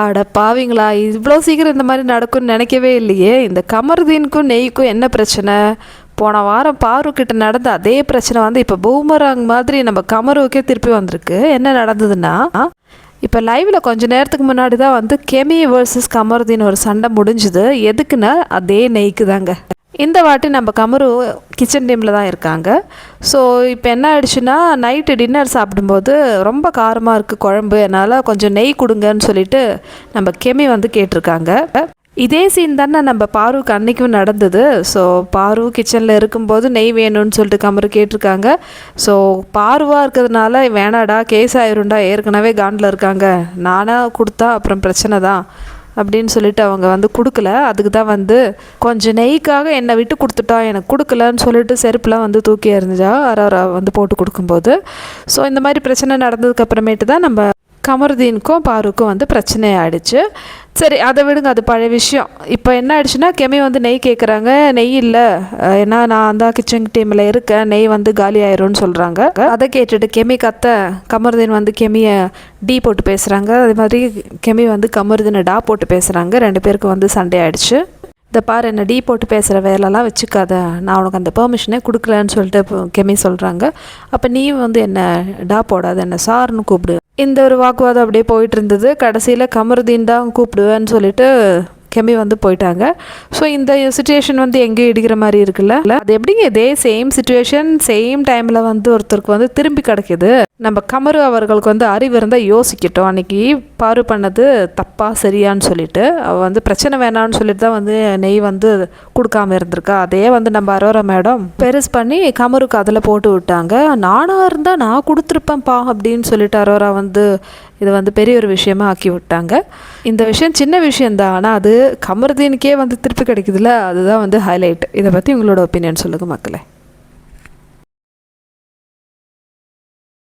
ஆட பாவிங்களா இவ்வளோ சீக்கிரம் இந்த மாதிரி நடக்கும்னு நினைக்கவே இல்லையே. இந்த கமருதீனுக்கும் நெய்க்கும் என்ன பிரச்சனை? போன வாரம் பாருக்கிட்ட நடந்த அதே பிரச்சனை வந்து இப்போ பூமராங் மாதிரி நம்ம கமருவுக்கே திருப்பி வந்திருக்கு. என்ன நடந்ததுன்னா இப்போ லைவில் கொஞ்ச நேரத்துக்கு முன்னாடி தான் வந்து கெமி வர்சஸ் கமருதீன் ஒரு சண்டை முடிஞ்சுது. எதுக்குன்னா அதே நெய்க்கு தாங்க. இந்த வாட்டி நம்ம கமரு கிச்சன் டீமில் தான் இருக்காங்க. ஸோ இப்போ என்ன ஆயிடுச்சுன்னா நைட்டு டின்னர் சாப்பிடும்போது ரொம்ப காரமாக இருக்குது குழம்பு. என்னால் கொஞ்சம் நெய் கொடுங்கன்னு சொல்லிட்டு நம்ம கெமி வந்து கேட்டிருக்காங்க. இதே சீன் தானே நம்ம பாருக்கு அன்றைக்கும் நடந்தது. ஸோ பாரு கிச்சனில் இருக்கும்போது நெய் வேணும்னு சொல்லிட்டு கமரு கேட்டிருக்காங்க. ஸோ பாருவாக இருக்கிறதுனால வேணாடா கேஸ் ஆயிருண்டா ஏற்கனவே காண்டில் இருக்காங்க. நானாக கொடுத்தா அப்புறம் பிரச்சனை தான். அப்படின்னு சொல்லிட்டு அவங்க வந்து கொடுக்கல. அதுக்கு தான் வந்து கொஞ்சம் நெய்க்காக என்னை விட்டு கொடுத்துட்டா எனக்கு கொடுக்கலன்னு சொல்லிட்டு செருப்புலாம் வந்து தூக்கி எறிஞ்சா அரோரா வந்து போட்டு கொடுக்கும்போது. ஸோ இந்த மாதிரி பிரச்சனை நடந்ததுக்கு அப்புறமேட்டு தான் நம்ம கமருதீனுக்கும் பாருக்கும் வந்து பிரச்சனையாயிடுச்சு. சரி அதை விடுங்க அது பழைய விஷயம். இப்போ என்ன ஆயிடுச்சுன்னா கெமி வந்து நெய் கேட்குறாங்க நெய் இல்லை. ஏன்னா நான் அந்த கிச்சன் டீமில் இருக்கேன். நெய் வந்து காலி ஆயிரும்னு சொல்கிறாங்க அதை கேட்டுட்டு கெமி கத்த கமருதீன் வந்து கெமியை டீ போட்டு பேசுகிறாங்க அதே மாதிரி கெமி வந்து கமருதீனை டா போட்டு பேசுகிறாங்க ரெண்டு பேருக்கும் வந்து சண்டை ஆயிடுச்சு. இந்த பாரு என்ன டீ போட்டு பேசுகிற வேலைலாம் வச்சுக்காத. நான் உனக்கு அந்த பெர்மிஷனே கொடுக்கலன்னு சொல்லிட்டு கெமி சொல்கிறாங்க அப்போ நீ வந்து என்ன டா போடாத என்ன சார்னு கூப்பிடு. இந்த ஒரு வாக்குவாதம் அப்படியே போயிட்டு இருந்தது. கடைசியில் கமருதீன் தான் கூப்பிடுவேன்னு சொல்லிட்டு கிளம்பி வந்து போயிட்டாங்க. ஸோ இந்த சுச்சுவேஷன் வந்து எங்கேயும் இடிக்கிற மாதிரி இருக்குல்ல? அது எப்படிங்க? இதே சேம் சுச்சுவேஷன் சேம் டைமில் வந்து ஒருத்தருக்கு வந்து திரும்பி கிடைக்குது. நம்ம கமரு அவர்களுக்கு வந்து அறிவு இருந்தால் யோசிக்கட்டும். அன்னைக்கு பாரு பண்ணது தப்பா சரியான்னு சொல்லிட்டு அவள் வந்து பிரச்சனை வேணாம்னு சொல்லிட்டு தான் வந்து நெய் வந்து கொடுக்காம இருந்திருக்கா. அதே வந்து நம்ம அரோரா மேடம் பெருசு பண்ணி கமருக்கு அதில் போட்டு விட்டாங்க. நானாக இருந்தால் நான் கொடுத்துருப்பேன்ப்பா அப்படின்னு சொல்லிட்டு அரோரா வந்து இதை வந்து பெரிய ஒரு விஷயமா ஆக்கி விட்டாங்க. இந்த விஷயம் சின்ன விஷயந்தான் ஆனால் அது கமருதீனுக்கே வந்து திருப்பி கிடைக்குதுல்ல அதுதான் வந்து ஹைலைட் இதை பற்றி உங்களோட ஒப்பீனியன் சொல்லுங்கள் மக்களே.